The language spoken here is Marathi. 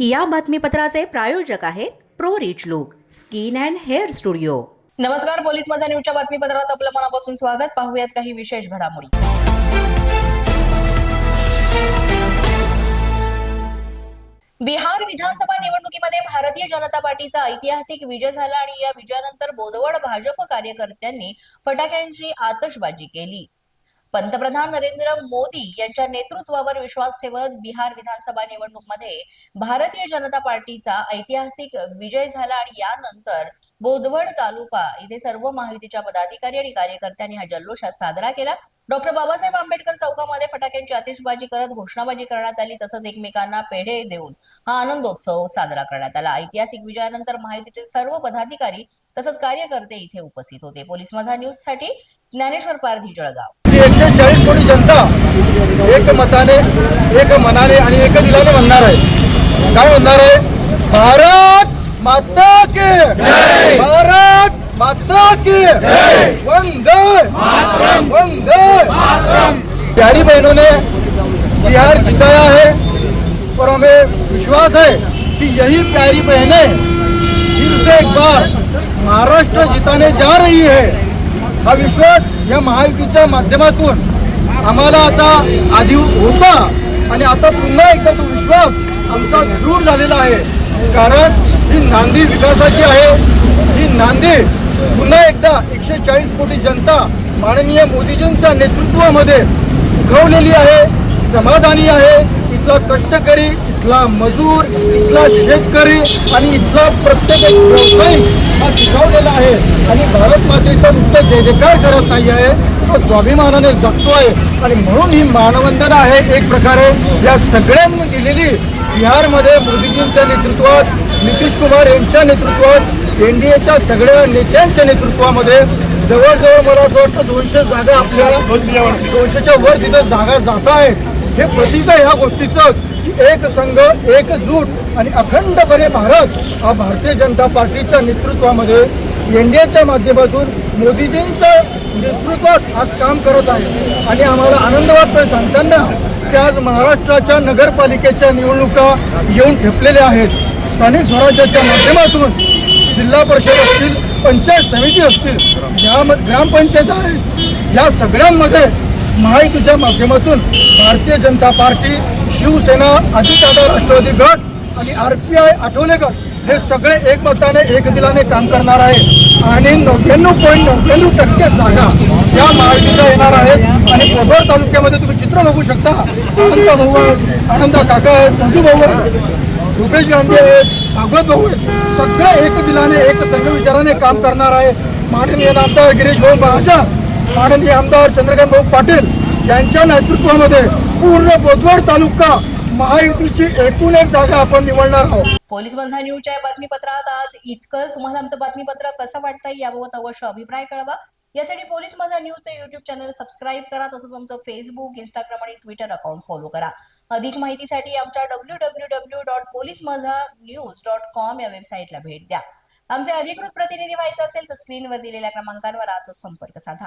या बातमीपत्राचे प्रायोजक आहेत pro rich look skin and hair studio. नमस्कार पोलीस माझा न्यूजच्या बातमीपत्रात आपलं मनापासून स्वागत. पाहूयात काही विशेष घडामोडी. बिहार विधानसभा निवडणुकीमध्ये भारतीय जनता पार्टीचा ऐतिहासिक विजय झाला आणि या विजयानंतर बोधवड भाजप कार्यकर्त्यांनी फटाक्यांची आतषबाजी केली. पंतप्रधान नरेंद्र मोदी यांच्या नेतृत्वावर विश्वास ठेवत बिहार विधानसभा निवडणूकमध्ये भारतीय जनता पार्टीचा ऐतिहासिक विजय झाला आणि यानंतर बोधवड तालुका इथे सर्व महायुतीच्या पदाधिकारी आणि कार्यकर्त्यांनी हा जल्लोष साजरा केला. डॉक्टर बाबासाहेब आंबेडकर चौकामध्ये फटाक्यांची आतिषबाजी करत घोषणाबाजी करण्यात आली तसंच एकमेकांना पेढे देऊन हा आनंदोत्सव साजरा करण्यात आला. ऐतिहासिक विजयानंतर महायुतीचे सर्व पदाधिकारी तसंच कार्यकर्ते इथे उपस्थित होते. पोलीस माझा न्यूजसाठी ज्ञानेश्वर पारधी जळगाव. की एकशे चाळीस कोटी जनता एक मताने एक मनाने आणि एक दिलाने म्हणणार आहे. काय म्हणणार आहे? भारत माता के भारत माता के वंदे वंदे प्यारी बहनों ने बिहार जिताया है और हमें विश्वास है कि यही प्यारी बहनें फिर से एक बार महाराष्ट्र जिताने जा रही है। हा विश्वास या महायुतीच्या माध्यमातून आम्हाला आता आधी होता. आणि आता पुन्हा एकदा तो विश्वास आमचा दृढ झालेला आहे. कारण ही नांदी विकासाची आहे. ही नांदी पुन्हा एकदा एकशे चाळीस कोटी जनता माननीय मोदीजींच्या नेतृत्वामध्ये सुखवलेली आहे समाधानी आहे. इथला कष्टकरी इथला मजूर इथला शेतकरी आणि इथला प्रत्येक एक व्यावसायिक हा शिकवलेला आहे. आणि भारत मातेचा नुसतं जय जयकार करत नाही आहे तो स्वाभिमानाने जगतो आहे आणि म्हणून ही मानवंदना आहे एक प्रकारे. या सगळ्यांनी दिलेली बिहारमध्ये मोदीजींच्या नेतृत्वात नितीश कुमार यांच्या नेतृत्वात एन डी एच्या सगळ्या नेत्यांच्या नेतृत्वामध्ये जवळजवळ मला असं वाटतं दोनशे जागा आपल्या दोनशेच्या वर तिथं जागा जात आहेत. हे प्रसिद्ध ह्या गोष्टीचं की एक संघ एकजूट आणि अखंडपणे भारत हा भारतीय जनता पार्टीच्या नेतृत्वामध्ये एनडीएच्या माध्यमातून मोदीजींच्या नेतृत्वात आज काम करत आहे. आणि आम्हाला आनंद वाटतोय सांगताना की आज महाराष्ट्राच्या नगरपालिकेच्या निवडणुका येऊन ठेपलेल्या आहेत. स्थानिक स्वराज्याच्या माध्यमातून जिल्हा परिषद असतील पंचायत समिती असतील ग्राम ग्रामपंचायत आहेत या सगळ्यांमध्ये महायुतीच्या माध्यमातून भारतीय जनता पार्टी शिवसेना अजितदादा राष्ट्रवादी गट आणि आर पी आय आठवले गट हे सगळे एकमताने एक दिलाने काम करणार आहे आणि नव्याण्णव पॉईंट नव्याण्णव टक्के जागा या महायुतीच्या येणार आहेत. आणि पोहर तालुक्यामध्ये तुम्ही चित्र बघू शकता. आनंद भाऊ आनंद काका आहेत मधू भाऊ आहेत रुपेश गांधी आहेत भागवत भाऊ आहेत. सगळे एक दिलाने एक संघ विचाराने काम करणार आहे माननीय आमदार गिरीश भाऊ महाजन माननीय आमदार चंद्रकांत भाऊ पाटील यांच्या नेतृत्वामध्ये पूर्ण बोदवड तालुका महायुतीची एकूण एक जागा आपण निवडणार आहोत. पोलीस माझा न्यूजच्या बातमीपत्रात आज इतकंच. तुम्हाला आमचं बातमीपत्र कसं वाटतंय याबाबत अवश्य अभिप्राय कळवा. यासाठी पोलीस माझा न्यूजचं युट्यूब चॅनल सबस्क्राईब करा तसंच आमचं फेसबुक इंस्टाग्राम आणि ट्विटर अकाउंट फॉलो करा. अधिक माहितीसाठी आमच्या W W W dot police माझा न्यूज डॉट कॉम या वेबसाईटला भेट द्या. आमचे अधिकृत प्रतिनिधी व्हायचं असेल तर स्क्रीनवर दिलेल्या क्रमांकांवर आजच संपर्क साधा.